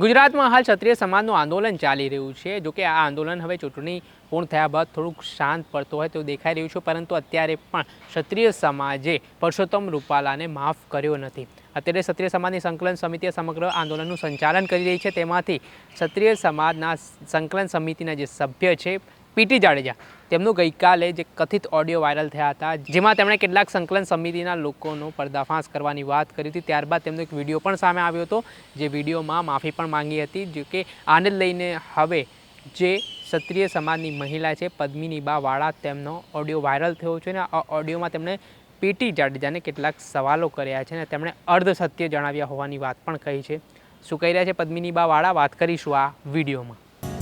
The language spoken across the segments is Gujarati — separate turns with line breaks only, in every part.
ગુજરાતમાં હાલ ક્ષત્રિય સમાજનું આંદોલન ચાલી રહ્યું છે. જો કે આ આંદોલન હવે ચૂંટણી પૂર્ણ થયા બાદ થોડુંક શાંત પડતો હોય તેવું દેખાઈ રહ્યું છે, પરંતુ અત્યારે પણ ક્ષત્રિય સમાજે પરસોત્તમ રૂપાલાને માફ કર્યો નથી. અત્યારે ક્ષત્રિય સમાજની સંકલન સમિતિએ સમગ્ર આંદોલનનું સંચાલન કરી રહી છે. તેમાંથી ક્ષત્રિય સમાજના સંકલન સમિતિના જે સભ્ય છે પીટી જાડેજા. તેમનું ગઈકાલે જે કથિત ઓડિયો વાયરલ થયા હતા, જેમાં તેમણે કેટલાક સંકલન સમિતિના લોકોનો પર્દાફાશ કરવાની વાત કરી હતી. ત્યારબાદ તેમનો એક વીડિયો પણ સામે આવ્યો હતો, જે વિડીયોમાં માફી પણ માંગી હતી, જો કે આને લઈને હવે જે ક્ષત્રિય સમાજની મહિલા છે પદ્મિની બા વાળા તેમનો ઓડિયો વાયરલ થયો છે અને આ ઓડિયોમાં તેમણે પીટી જાડેજાને કેટલાક સવાલો કર્યા છે અને તેમણે અર્ધ સત્ય જણાવ્યા હોવાની વાત પણ કહી છે. શું કહી રહ્યા છે પદ્મિની બા વાળા વાત કરીશું આ વિડીયોમાં.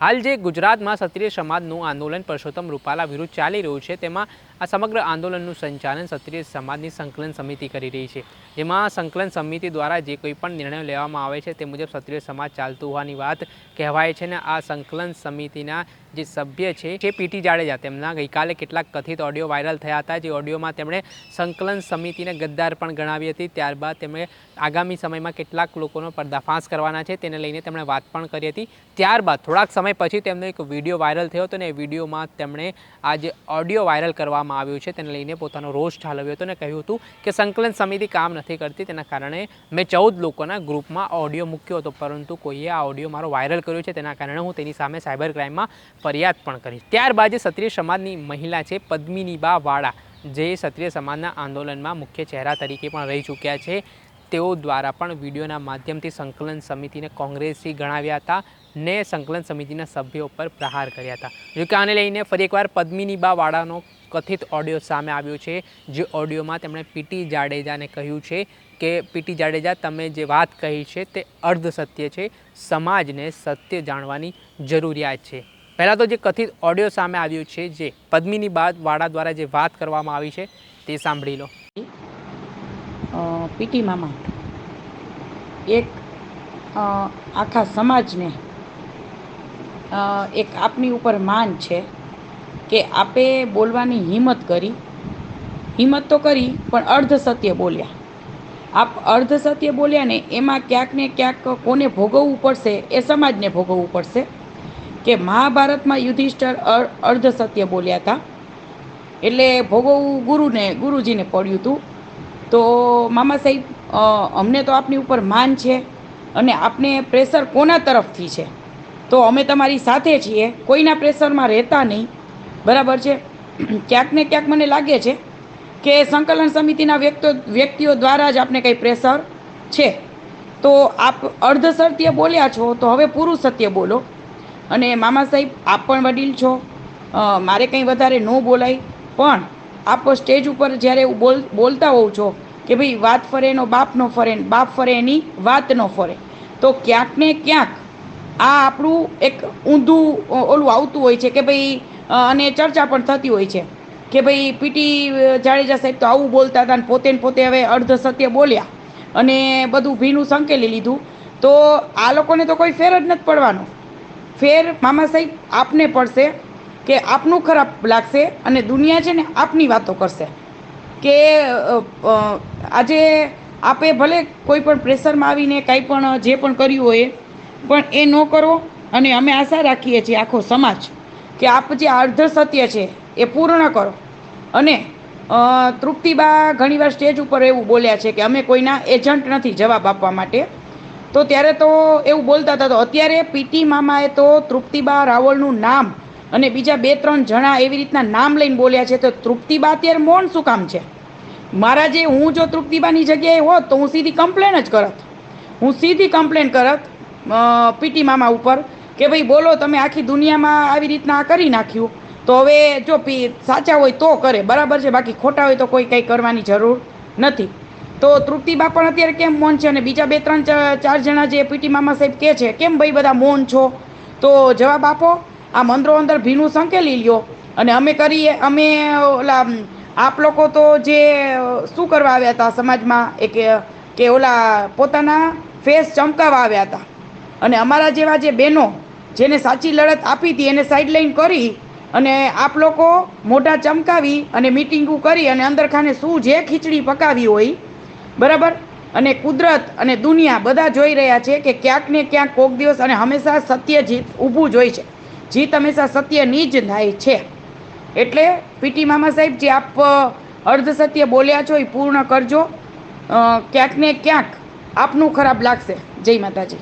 હાલ જે ગુજરાતમાં ક્ષત્રિય સમાજનું આંદોલન પરસોત્તમ રૂપાલા વિરુદ્ધ ચાલી રહ્યું છે, તેમાં આ સમગ્ર આંદોલનનું સંચાલન ક્ષત્રિય સમાજની સંકલન સમિતિ કરી રહી છે. જેમાં સંકલન સમિતિ દ્વારા જે કોઈ પણ નિર્ણયો લેવામાં આવે છે, તે મુજબ ક્ષત્રિય સમાજ ચાલતું હોવાની વાત કહેવાય છે ને આ સંકલન સમિતિના જે સભ્ય છે, જે પીટી જાડેજા, તેમના ગઈકાલે કેટલાક કથિત ઓડિયો વાયરલ થયા હતા, જે ઓડિયોમાં તેમણે સંકલન સમિતિને ગદ્દાર પણ ગણાવી હતી. ત્યારબાદ તેમણે આગામી સમયમાં કેટલાક લોકોનો પર્દાફાશ કરવાના છે, તેને લઈને તેમણે વાત પણ કરી હતી. ત્યારબાદ થોડાક સમય પછી તેમનો એક વીડિયો વાયરલ થયો હતો ને એ વિડીયોમાં તેમણે આ જે ઓડિયો વાયરલ કરવામાં આવ્યું છે, તેને લઈને પોતાનો રોષ ઠાલવ્યો હતો અને કહ્યું હતું કે સંકલન સમિતિ કામ નથી કરતી, તેના કારણે મેં ચૌદ લોકોના ગ્રુપમાં ઓડિયો મૂક્યો હતો, પરંતુ કોઈએ આ ઓડિયો મારો વાયરલ કર્યો છે, તેના કારણે હું તેની સામે સાયબર ક્રાઇમમાં ફરિયાદ પણ કરી. ત્યારબાદ જે ક્ષત્રિય સમાજની મહિલા છે પદ્મિની બા વાળા, જે ક્ષત્રિય સમાજના આંદોલનમાં મુખ્ય ચહેરા તરીકે પણ રહી ચૂક્યા છે, તેઓ દ્વારા પણ વિડીયોના માધ્યમથી સંકલન સમિતિને કોંગ્રેસી ગણાવ્યા હતા ને સંકલન સમિતિના સભ્યો પર પ્રહાર કર્યા હતા. જોકે આને લઈને ફરી એકવાર પદ્મિની બા વાળાનો કથિત ઓડિયો સામે આવ્યો છે, જે ઓડિયોમાં તેમણે પીટી જાડેજાને કહ્યું છે કે પીટી જાડેજા, તમે જે વાત કહી છે તે અર્ધ સત્ય છે, સમાજને સત્ય જાણવાની જરૂરિયાત છે. પહેલાં તો જે કથિત ઓડિયો સામે આવ્યું છે, જે પદ્મિની બાદ વાળા દ્વારા જે વાત કરવામાં આવી છે, તે સાંભળી લો.
પીટી મામા, એક આખા સમાજને એક આપની ઉપર માન છે કે આપે બોલવાની હિંમત કરી. હિંમત તો કરી, પણ અર્ધ સત્ય બોલ્યા. આપ અર્ધ સત્ય બોલ્યા ને એમાં ક્યાંક ને ક્યાંક કોને ભોગવવું પડશે, એ સમાજને ભોગવવું પડશે. કે મહાભારતમાં યુધિષ્ઠર અર- અર્ધ સત્ય બોલ્યા હતા. એટલે ભોગવવું ગુરુને, ગુરુજીને પડ્યું હતું. તો મામા સાહેબ અમને તો આપની ઉપર માન છે અને આપને પ્રેશર કોના તરફથી છે? તો અમે તમારી સાથે છીએ, કોઈના પ્રેશરમાં રહેતા નહીં. બરાબર છે? ક્યાંક ને ક્યાંક મને લાગે છે કે સંકલન સમિતિના વ્યક્તો, વ્યક્તિઓ દ્વારા જ આપને કંઈ પ્રેશર છે. તો આપ અર્ધ સત્ય બોલ્યા છો, તો હવે પૂરું સત્ય બોલો. અને મામા સાહેબ, આપ પણ વડીલ છો. મારે કંઈ વધારે ન બોલાય. પણ આપ સ્ટેજ ઉપર જ્યારે બોલ, બોલતા હોવ છો કે ભાઈ વાત ફરે એનો બાપ ન ફરે, બાપ ફરે એની વાત ન ફરે, તો ક્યાંક ને ક્યાંક આ આપણું એક ઊંધું ઓલું આવતું હોય છે કે ભાઈ અને ચર્ચા પણ થતી હોય છે કે ભાઈ પીટી જાડેજા સાહેબ તો આવું બોલતા હતા ને પોતે ને પોતે હવે અર્ધ સત્ય બોલ્યા અને બધું ભીનું સંકેલી લીધું. તો આ લોકોને તો કોઈ ફેર જ નથી પડવાનો. ફેર મામા સાહેબ, આપને પડશે કે આપનું ખરાબ લાગશે અને દુનિયા છે ને આપની વાતો કરશે. કે આજે આપે ભલે કોઈ પણ પ્રેશરમાં આવીને કાંઈ પણ, જે પણ કર્યું હોય, પણ એ ન કરો અને અમે આશા રાખીએ છીએ આખો સમાજ કે આપ જે અર્ધ સત્ય છે એ પૂર્ણ કરો. અને તૃપ્તિબા ઘણીવાર સ્ટેજ ઉપર એવું બોલ્યા છે કે અમે કોઈના એજન્ટ નથી જવાબ આપવા માટે. તો ત્યારે તો એવું બોલતા હતા, તો અત્યારે પીટી મામાએ તો તૃપ્તિબા રાવળનું નામ અને બીજા બે ત્રણ જણા એવી રીતના નામ લઈને બોલ્યા છે, તો તૃપ્તિબા અત્યારે મૌન શું કામ છે? મારા જે હું જો તૃપ્તિબાની જગ્યાએ હોત, તો હું સીધી કમ્પ્લેન જ કરત. હું સીધી કમ્પ્લેન કરત પીટી મામા ઉપર કે ભાઈ બોલો, તમે આખી દુનિયામાં આવી રીતના કરી નાખ્યું. તો હવે જો પી સાચા હોય તો કરે, બરાબર છે, બાકી ખોટા હોય તો કોઈ કંઈ કરવાની જરૂર નથી. તો તૃપ્તિબા પણ અત્યારે કેમ મૌન છે? અને બીજા બે, ત્રણ, ચાર જણા જે પીટી મામા સાહેબ કહે છે, કેમ ભાઈ બધા મૌન છો? તો જવાબ આપો. આ મંદરો અંદર ભીનું સંકેલી લ્યો. અને અમે કરીએ, અમે, ઓલા આપ લોકો તો જે શું કરવા આવ્યા હતા સમાજમાં? એક કે ઓલા, પોતાના ફેસ ચમકાવવા આવ્યા હતા. અને અમારા જેવા જે બહેનો, જેને સાચી લડત આપી હતી, એને સાઈડલાઈન કરી અને આપ લોકો મોઢા ચમકાવી અને મિટિંગો કરી અને અંદર ખાને શું જે ખીચડી પકાવી હોય બરાબર? અને કુદરત અને દુનિયા બધા જોઈ રહ્યા છે કે ક્યાંક ને ક્યાંક કોક દિવસ અને હંમેશા સત્ય જીત ઊભું જ હોય છે. જીત હંમેશા સત્યની જ થાય છે. એટલે પીટી મામા સાહેબ, જે આપ અર્ધ સત્ય બોલ્યા છો એ પૂર્ણ કરજો. ક્યાંક ને ક્યાંક આપનું ખરાબ લાગશે. જય માતાજી.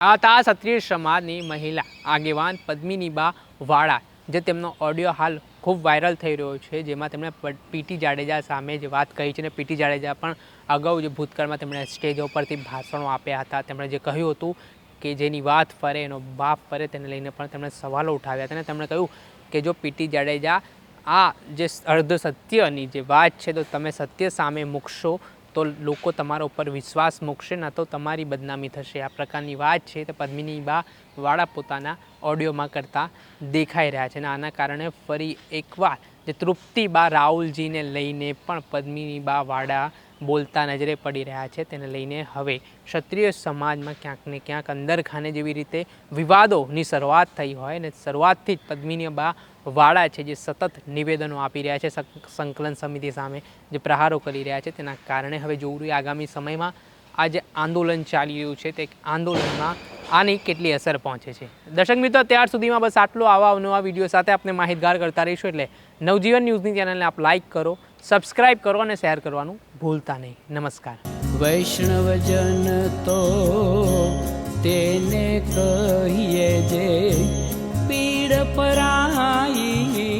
આ તા ક્ષત્રિય સમાજની મહિલા, આગેવાન, પદ્મિનીબા વાળા, જે તેમનો ઓડિયો હાલ ખૂબ વાયરલ થઈ રહ્યો છે, જેમાં તેમણે પીટી જાડેજા સામે જે વાત કહી છે ને, પીટી જાડેજા પણ અગાઉ જે ભૂતકાળમાં તેમણે સ્ટેજ ઉપરથી ભાષણો આપ્યા હતા, તેમણે જે કહ્યું હતું કે જેની વાત ફરે, એનો બાપ ફરે, તેને લઈને પણ તેમણે સવાલો ઉઠાવ્યા હતા. અને તેમણે કહ્યું કે જો પીટી જાડેજા આ જે અર્ધ સત્યની જે વાત છે, તો તમે સત્ય સામે મૂકશો તો લોકો તમારા ઉપર વિશ્વાસ મૂકશે, ના તો તમારી બદનામી થશે. આ પ્રકારની વાત છે તે પદ્મિની બા વાળા પોતાના ઓડિયોમાં કરતા દેખાઈ રહ્યા છે અને આના કારણે ફરી એકવાર જે તૃપ્તિ બા રાહુલજીને લઈને પણ પદ્મિની બા વાડા બોલતા નજરે પડી રહ્યા છે તેને લઈને હવે ક્ષત્રિય સમાજમાં ક્યાંક ને ક્યાંક અંદરખાને જેવી રીતે વિવાદોની શરૂઆત થઈ હોય ને શરૂઆતથી જ પદ્મિની બા વાળા છે જે સતત નિવેદનો આપી રહ્યા છે સંકલન સમિતિ સામે, જે પ્રહારો કરી રહ્યા છે. તેના કારણે હવે જોવું જોઈએ આગામી સમયમાં આ જે આંદોલન ચાલી રહ્યું છે તે આંદોલનમાં આની કેટલી અસર પહોંચે છે. દર્શક મિત્રો, ત્યાર સુધીમાં બસ આટલો આવા અવનવા વીડિયો સાથે આપણે માહિતગાર કરતા રહીશું એટલે નવજીવન ન્યૂઝની ચેનલને આપ લાઇક કરો, સબસ્ક્રાઇબ કરો અને શેર કરવાનું ભૂલતા નહીં. નમસ્કાર.
વૈષ્ણવજન તો તેને કહીએ જે પીડ પરાઈ.